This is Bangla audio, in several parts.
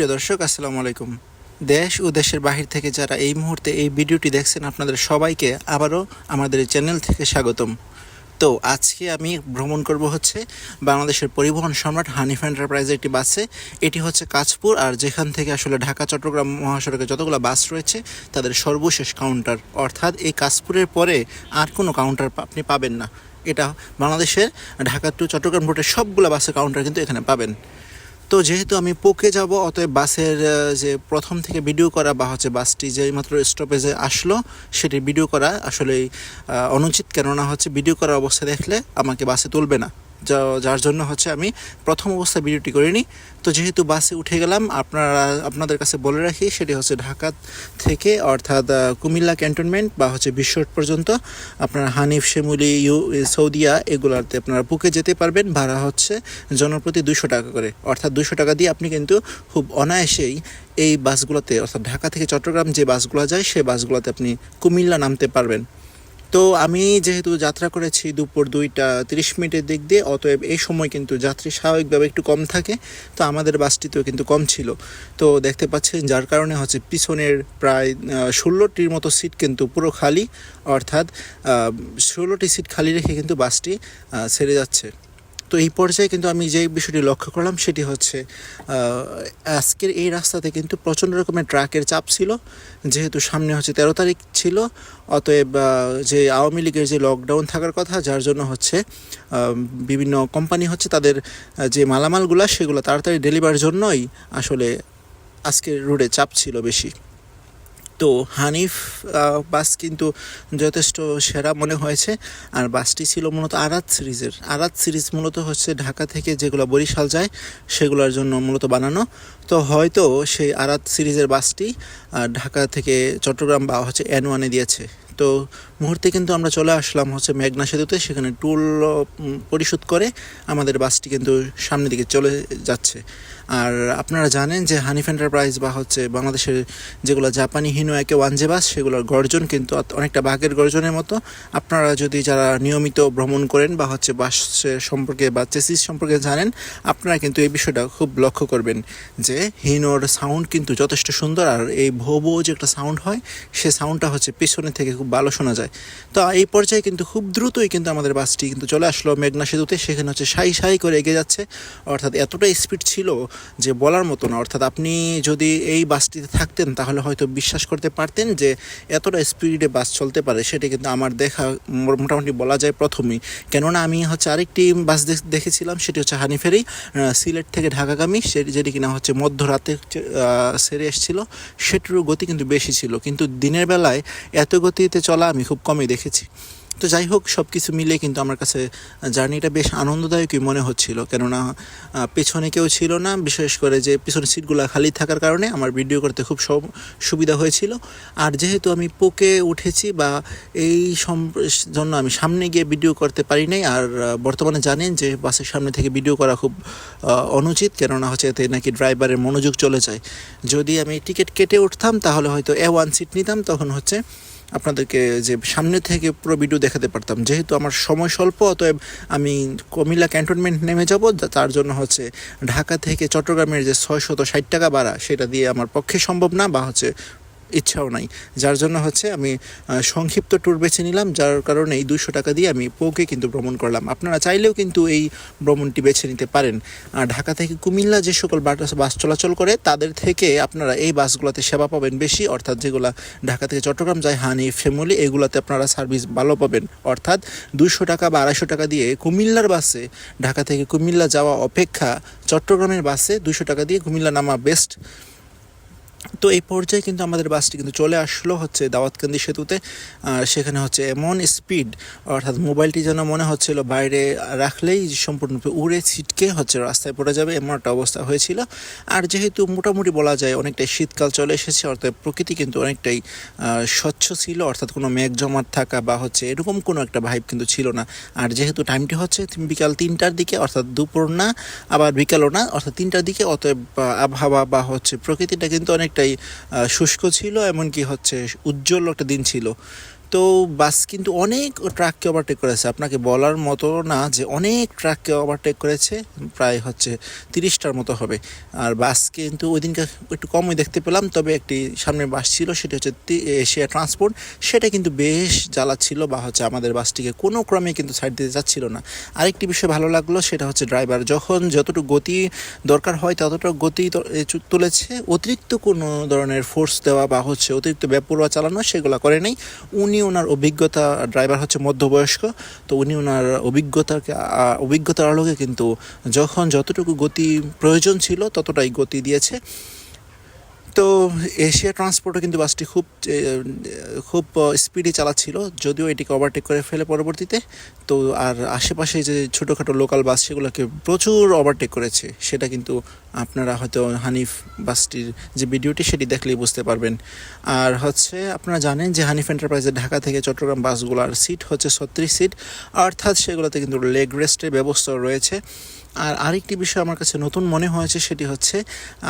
সুপ্রিয় দর্শক, আসসালামু আলাইকুম। দেশ ও দেশের বাহির থেকে যারা এই মুহূর্তে এই ভিডিওটি দেখছেন, আপনাদের সবাইকে আবারও আমাদের চ্যানেল থেকে স্বাগতম। তো আজকে আমি ভ্রমণ করব হচ্ছে বাংলাদেশের পরিবহন সম্রাট হানিফ এন্টারপ্রাইজের একটি বাসে। এটি হচ্ছে কাঁচপুর, আর যেখান থেকে আসলে ঢাকা, চট্টগ্রাম মহাসড়কে যতগুলো বাস রয়েছে, তাদের সর্বশেষ কাউন্টার অর্থাৎ এই কাঁচপুরের পরে আর কোনো কাউন্টার আপনি পাবেন না। এটা বাংলাদেশের ঢাকা টু চট্টগ্রাম রুটের সবগুলো বাসের কাউন্টার কিন্তু এখানে পাবেন। তো যেহেতু আমি পোকে যাব, অতএব বাসের যে প্রথম থেকে ভিডিও করা বা হচ্ছে বাসটি যে মাত্র স্টপেজে আসলো, সেটি ভিডিও করা আসলেই অনুচিত। কেননা হচ্ছে ভিডিও করার অবস্থা দেখলে আমাকে বাসে তুলবে না। যার জন্য হচ্ছে আমি প্রথম অবস্থায় ভিডিওটি করিনি। তো যেহেতু বাসে উঠে গেলাম, আপনারা, আপনাদের কাছে বলে রাখি, সেটি হচ্ছে ঢাকা থেকে অর্থাৎ কুমিল্লা ক্যান্টনমেন্ট বা হচ্ছে বিশ্বট পর্যন্ত আপনারা হানিফ, শিমুলি, ইউ, সৌদিয়া এগুলাতে আপনারা বুকে যেতে পারবেন। ভাড়া হচ্ছে জনপ্রতি দুশো টাকা করে। অর্থাৎ দুশো টাকা দিয়ে আপনি কিন্তু খুব অনায়াসেই এই বাসগুলোতে, অর্থাৎ ঢাকা থেকে চট্টগ্রাম যে বাসগুলো যায় সেই বাসগুলোতে আপনি কুমিল্লা নামতে পারবেন। তো আমি যেহেতু যাত্রা করেছি দুপুর দুইটা তিরিশ মিনিটের দিক দিয়ে, অতএব এই সময় কিন্তু যাত্রী স্বাভাবিকভাবে একটু কম থাকে। তো আমাদের বাসটিতেও কিন্তু কম ছিল। তো দেখতে পাচ্ছেন, যার কারণে হচ্ছে পিছনের প্রায় ষোলোটির মতো সিট কিন্তু পুরো খালি। অর্থাৎ ষোলোটি সিট খালি রেখে কিন্তু বাসটি ছেড়ে যাচ্ছে। তো এই পর্যায়ে কিন্তু আমি যে বিষয়টি লক্ষ্য করলাম সেটি হচ্ছে আজকের এই রাস্তাতে কিন্তু প্রচণ্ড রকমের ট্রাকের চাপ ছিল। যেহেতু সামনে হচ্ছে তেরো তারিখ ছিল, অতএব যে আওয়ামী লীগের যে লকডাউন থাকার কথা, যার জন্য হচ্ছে বিভিন্ন কোম্পানি হচ্ছে তাদের যে মালামালগুলো, সেগুলো তাড়াতাড়ি ডেলিভার জন্যই আসলে আজকের রোডে চাপ ছিল বেশি। তো হানিফ বাস কিন্তু যথেষ্ট সেরা মনে হয়েছে। আর বাসটি ছিল মূলত আরাত সিরিজের। আরাত সিরিজ মূলত হচ্ছে ঢাকা থেকে যেগুলো বরিশাল যায়, সেগুলোর জন্য মূলত বানানো। তো হয়তো সেই আরাত সিরিজের বাসটি ঢাকা থেকে চট্টগ্রাম বা হচ্ছে এন ওয়ানে দিয়েছে। তো মুহূর্তে কিন্তু আমরা চলে আসলাম হচ্ছে মেঘনা সেতুতে, সেখানে টুল পরিশোধ করে আমাদের বাসটি কিন্তু সামনের দিকে চলে যাচ্ছে। আর আপনারা জানেন যে হানিফ এন্টারপ্রাইজ বা হচ্ছে বাংলাদেশের যেগুলো জাপানি হিনো একে ওয়ানজে বাস সেগুলোর গর্জন কিন্তু অনেকটা বাঘের গর্জনের মতো। আপনারা যদি যারা নিয়মিত ভ্রমণ করেন বা হচ্ছে বাসের সম্পর্কে বা চেসিস সম্পর্কে জানেন, আপনারা কিন্তু এই বিষয়টা খুব লক্ষ্য করবেন যে হিনোর সাউন্ড কিন্তু যথেষ্ট সুন্দর আর এই ভো ভো যে একটা সাউন্ড হয়, সে সাউন্ডটা হচ্ছে পিছনে থেকে খুব ভালো শোনা যায়। তো এই পর্যায়ে কিন্তু খুব দ্রুতই কিন্তু আমাদের বাসটি কিন্তু চলে আসলো মেঘনা সেতুতে, সেখানে হচ্ছে সাই সাই করে এগিয়ে যাচ্ছে। অর্থাৎ এতটা স্পিড ছিল যে বলার মতো না। অর্থাৎ আপনি যদি এই বাসটিতে থাকতেন, তাহলে হয়তো বিশ্বাস করতে পারতেন যে এতটা স্পিডে বাস চলতে পারে, সেটা কিন্তু আমার দেখা মোটামুটি বলা যায় প্রথমেই। কেননা আমি হচ্ছে আরেকটি বাস দেখ- দেখেছিলাম, সেটি হচ্ছে হানিফেরি সিলেট থেকে ঢাকাগামী সেটি যেটি কিনা হচ্ছে মধ্যরাতে সেরে এসেছিল। সেটিরও গতি কিন্তু বেশি ছিল, কিন্তু দিনের বেলায় এত গতিতে চলা আমি খুব কমই দেখেছি। তো যাই হোক সব কিছু মিলে কিন্তু আমার কাছে জার্নিটা বেশ আনন্দদায়কই মনে হচ্ছিল। কেননা পেছনে কেউ ছিল না, বিশেষ করে যে পিছনের সিটগুলো খালি থাকার কারণে আমার ভিডিও করতে খুব সুবিধা হয়েছিল। আর যেহেতু আমি পোকে উঠেছি বা এই জন্য আমি সামনে গিয়ে ভিডিও করতে পারি নাই, আর বর্তমানে জানেন যে বাসের সামনে থেকে ভিডিও করা খুব অনুচিত, কেননা হচ্ছে এতে নাকি ড্রাইভারের মনোযোগ চলে যায়। যদি আমি টিকিট কেটে উঠতাম, তাহলে হয়তো এ ওয়ান সিট নিতাম, তখন হচ্ছে আপনাদেরকে যে সামনে থেকে পুরো ভিডিও দেখাতে পারতাম। যেহেতু আমার সময় স্বল্প, অতএব আমি কমিলা ক্যান্টনমেন্ট নেমে যাব। তার জন্য হচ্ছে ঢাকা থেকে চট্টগ্রামের যে ছয়শত ষাট টাকা ভাড়া, সেটা দিয়ে আমার পক্ষে সম্ভব না, বা হচ্ছে ইচ্ছাও নাই। যার জন্য হচ্ছে আমি সংক্ষিপ্ত ট্যুর বেছে নিলাম, যার কারণে এই দুশো টাকা দিয়ে আমি পোকে কিন্তু ভ্রমণ করলাম। আপনারা চাইলেও কিন্তু এই ভ্রমণটি বেছে নিতে পারেন। আর ঢাকা থেকে কুমিল্লা যে সকল বাস বাস চলাচল করে, তাদের থেকে আপনারা এই বাসগুলোতে সেবা পাবেন বেশি। অর্থাৎ যেগুলো ঢাকা থেকে চট্টগ্রাম যায়, হানি ফ্যামিলি এগুলাতে আপনারা সার্ভিস ভালো পাবেন। অর্থাৎ দুশো টাকা বা আড়াইশো টাকা দিয়ে কুমিল্লার বাসে, ঢাকা থেকে কুমিল্লা যাওয়া অপেক্ষা চট্টগ্রামের বাসে দুশো টাকা দিয়ে কুমিল্লা নামা বেস্ট তো এই পর্যায়ে কিন্তু আমাদের বাসটি কিন্তু চলে আসলো হচ্ছে দাওয়াতকান্দি সেতুতে। আর সেখানে হচ্ছে এমন স্পিড, অর্থাৎ মোবাইলটি যেন মনে হচ্ছিল বাইরে রাখলেই সম্পূর্ণরূপে উড়ে ছিটকে হচ্ছে রাস্তায় পড়ে যাবে, এমন একটা অবস্থা হয়েছিল। আর যেহেতু মোটামুটি বলা যায় অনেকটাই শীতকাল চলে এসেছে, অর্থাৎ প্রকৃতি কিন্তু অনেকটাই স্বচ্ছ ছিল, অর্থাৎ কোনো মেঘ জমাট থাকা বা হচ্ছে এরকম কোনো একটা ভাইব কিন্তু ছিল না। আর যেহেতু টাইমটি হচ্ছে বিকাল তিনটার দিকে, অর্থাৎ দুপুর না, আবার বিকালও না, অর্থাৎ তিনটার দিকে, অতএব আবহাওয়া বা হচ্ছে প্রকৃতিটা কিন্তু অনেকটাই শুষ্ক ছিল এমনকি হচ্ছে উজ্জ্বল একটা দিন ছিল। তো বাস কিন্তু অনেক ট্রাককে ওভারটেক করেছে। আপনাকে বলার মতো না যে অনেক ট্রাককে ওভারটেক করেছে, প্রায় হচ্ছে তিরিশটার মতো হবে। আর বাস কিন্তু ওই দিনকে একটু কমই দেখতে পেলাম, তবে একটি সামনে বাস ছিল, সেটি হচ্ছে এশিয়া ট্রান্সপোর্ট। সেটা কিন্তু বেশ জ্বালাচ্ছিল বা হচ্ছে আমাদের বাসটিকে কোনো ক্রমে কিন্তু সাইড দিতে যাচ্ছিল না। আরেকটি বিষয় ভালো লাগল, সেটা হচ্ছে ড্রাইভার যখন যতটুকু গতি দরকার হয়, ততটুকু গতি তুলেছে। অতিরিক্ত কোনো ধরনের ফোর্স দেওয়া বা হচ্ছে অতিরিক্ত ব্যাপরোয়া চালানো সেগুলো করে নাই উনি ওনার অভিজ্ঞতা ড্রাইভার হচ্ছে মধ্যবয়স্ক, তো উনি ওনার অভিজ্ঞতাকে অভিজ্ঞতার আলোকে কিন্তু যখন যতটুকু গতি প্রয়োজন ছিল ততটাই গতি দিয়েছে। তো এশিয়া ট্রান্সপোর্টও কিন্তু বাসটি খুব খুব স্পিডে চালাচ্ছিল। যদিও এটিকে ওভারটেক করে ফেলে পরবর্তীতে, তো আর আশেপাশে যে ছোটোখাটো লোকাল বাস সেগুলোকে প্রচুর ওভারটেক করেছে, সেটা কিন্তু আপনারা হয়তো হানিফ বাসটির যে ভিডিওটি সেটি দেখলেই বুঝতে পারবেন। আর হচ্ছে, আপনারা জানেন যে হানিফ এন্টারপ্রাইজের ঢাকা থেকে চট্টগ্রাম বাসগুলোর সিট হচ্ছে ছত্রিশ সিট অর্থাৎ সেগুলোতে কিন্তু লেগ রেস্টের ব্যবস্থা রয়েছে। আর আরেকটি বিষয় আমার কাছে নতুন মনে হয়েছে, সেটি হচ্ছে,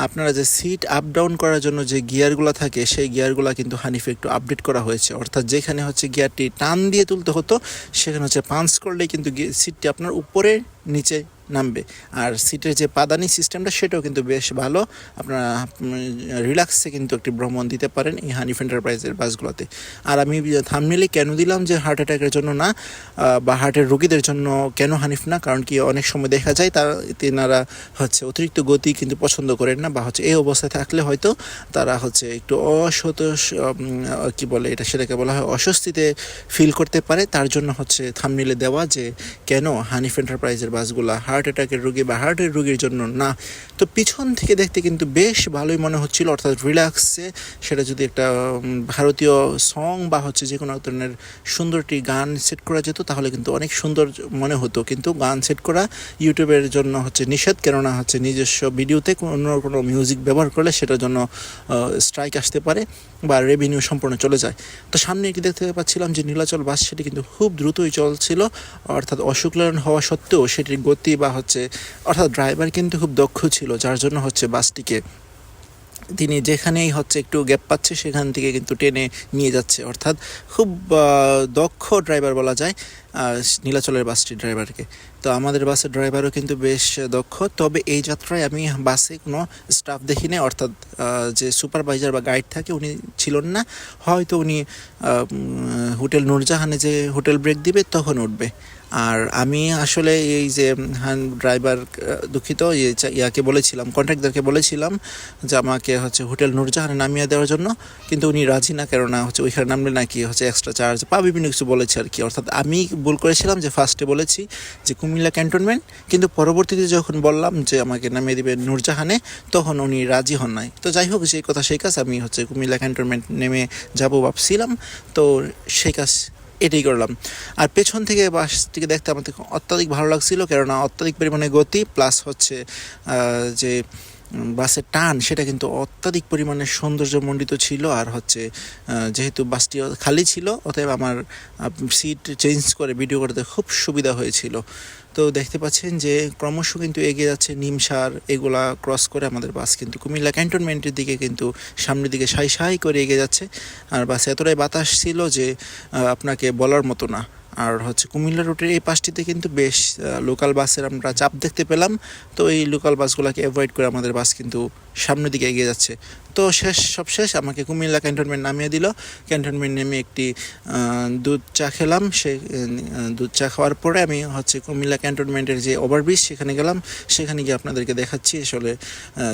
আপনারা যে সিট আপ ডাউন করার জন্য যে গিয়ারগুলো থাকে, সেই গিয়ারগুলো কিন্তু হানিফে একটু আপডেট করা হয়েছে। অর্থাৎ যেখানে হচ্ছে গিয়ারটি টান দিয়ে তুলতে হতো, সেখানে হচ্ছে পাঞ্চ করলেই কিন্তু সিটটি আপনার উপরে, নিচে নামবে। আর সিটের যে পাদানি সিস্টেমটা, সেটাও কিন্তু বেশ ভালো। আপনারা রিল্যাক্সে কিন্তু একটি ভ্রমণ দিতে পারেন এই হানিফ এন্টারপ্রাইজের বাসগুলোতে। আর আমি থামনেলে কেন দিলাম যে হার্ট অ্যাটাকের জন্য না বা হার্টের রোগীদের জন্য কেন হানিফ না? কারণ কি অনেক সময় দেখা যায় তারা, তেনারা হচ্ছে অতিরিক্ত গতি কিন্তু পছন্দ করেন না, বা হচ্ছে এই অবস্থায় থাকলে হয়তো তারা হচ্ছে একটু অসত কি বলে এটা, সেটাকে বলা হয় অস্বস্তিতে ফিল করতে পারে। তার জন্য হচ্ছে থামনেলে দেওয়া যে কেন হানিফ এন্টারপ্রাইজের বাসগুলো হার্ট অ্যাটাকের রোগী বা হার্টের রোগীর জন্য না। তো পিছন থেকে দেখতে কিন্তু বেশ ভালোই মনে হচ্ছিল, অর্থাৎ রিল্যাক্সে সেটা যদি একটা ভারতীয় সং বা হচ্ছে যে কোনো ধরনের সুন্দর একটি গান সেট করা যেত, তাহলে কিন্তু অনেক সুন্দর মনে হতো। কিন্তু গান সেট করা ইউটিউবের জন্য হচ্ছে নিষেধ, কেননা হচ্ছে নিজস্ব ভিডিওতে অন্য কোনো মিউজিক ব্যবহার করলে সেটার জন্য স্ট্রাইক আসতে পারে বা রেভিনিউ সম্পূর্ণ চলে যায়। তো সামনে একটি দেখতে পাচ্ছিলাম যে নীলাচল বাস সেটি কিন্তু খুব দ্রুতই চলছিল, অর্থাৎ অশুক্লায়ন হওয়া সত্ত্বেও সেটির গতি বা হচ্ছে, অর্থাৎ ড্রাইভার কিন্তু খুব দক্ষ ছিল, যার জন্য হচ্ছে বাসটিকে তিনি যেখানেই হচ্ছে একটু গ্যাপ পাচ্ছে, সেখান থেকে কিন্তু টেনে নিয়ে যাচ্ছে। অর্থাৎ খুব দক্ষ ড্রাইভার বলা যায় নীলাচলের বাসটির ড্রাইভারকে তো আমাদের বাসের ড্রাইভারও কিন্তু বেশ দক্ষ। তবে এই যাত্রায় আমি বাসে কোনো স্টাফ দেখিনি, অর্থাৎ যে সুপারভাইজার বা গাইড থাকে, উনি ছিলেন না। হয়তো উনি হোটেল নূরজাহানে যে হোটেল ব্রেক দিবে, তখন উঠবে। আর আমি আসলে এই যে হান ড্রাইভার দুঃখিত ইয়ে ইয়াকে বলেছিলাম কন্ট্রাক্টরকে বলেছিলাম যে আমাকে হচ্ছে হোটেল নূরজাহানে নামিয়ে দেওয়ার জন্য, কিন্তু উনি রাজি না, কেননা হচ্ছে ওইখানে নামলে নাকি হচ্ছে এক্সট্রা চার্জ বা বিভিন্ন কিছু বলেছে আর কি। অর্থাৎ আমি ভুল করেছিলাম যে ফার্স্টে বলেছি যে কুমিল্লা ক্যান্টনমেন্ট, কিন্তু পরবর্তীতে যখন বললাম যে আমাকে নামিয়ে দিবে নূরজাহানে, তখন উনি রাজি হন নাই। তো যাই হোক সেই কথা, সেই কাজ আমি হচ্ছে কুমিল্লা ক্যান্টনমেন্ট নেমে যাব ভাবছিলাম। তো সেই কাজ এটাই করলাম। আর পেছন থেকে বাসটিকে দেখতে আমাদের অত্যাধিক ভালো লাগছিল, কেননা অত্যাধিক পরিমাণে গতি প্লাস হচ্ছে যে বাসের টান, সেটা কিন্তু অত্যাধিক পরিমাণে সৌন্দর্যমণ্ডিত ছিল। আর হচ্ছে যেহেতু বাসটি খালি ছিল, অতএব আমার সিট চেঞ্জ করে ভিডিও করতে খুব সুবিধা হয়েছিল। তো দেখতে পাচ্ছেন যে ক্রমশ কিন্তু এগিয়ে যাচ্ছে নিমসার এগুলা ক্রস করে আমাদের বাস কিন্তু কুমিল্লা ক্যান্টনমেন্টের দিকে কিন্তু সামনের দিকে সাই সাই করে এগিয়ে যাচ্ছে। আর বাসে এতটাই বাতাস ছিল যে আপনাকে বলার মতো না। আর হচ্ছে কুমিল্লা রুটের এই পাশটিতে কিন্তু বেশ লোকাল বাসের আমরা চাপ দেখতে পেলাম। তো এই লোকাল বাসগুলোকে অ্যাভয়েড করে আমাদের বাস কিন্তু সামনের দিকে এগিয়ে যাচ্ছে। তো শেষ, সব শেষ, আমাকে কুমিল্লা ক্যান্টনমেন্ট নামিয়ে দিল। ক্যান্টনমেন্ট নেমে একটি দুধ চা খেলাম। সে দুধ চা খাওয়ার পরে আমি হচ্ছে কুমিল্লা ক্যান্টনমেন্টের যে ওভারব্রিজ, সেখানে গেলাম। সেখানে গিয়ে আপনাদেরকে দেখাচ্ছি আসলে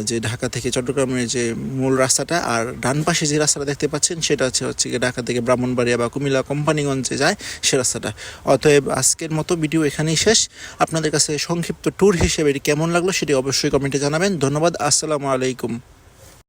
যে ঢাকা থেকে চট্টগ্রামের যে মূল রাস্তাটা আর ডান পাশে যে রাস্তাটা দেখতে পাচ্ছেন, সেটা হচ্ছে হচ্ছে ঢাকা থেকে ব্রাহ্মণবাড়িয়া বা কুমিল্লা কোম্পানিগঞ্জে যায় সে রাস্তাটা। অতএব আজকের মতো ভিডিও এখানেই শেষ। আপনাদের কাছে সংক্ষিপ্ত ট্যুর হিসেবে এটি কেমন লাগল সেটি অবশ্যই কমেন্টে জানাবেন। ধন্যবাদ। আসসালামু আলাইকুম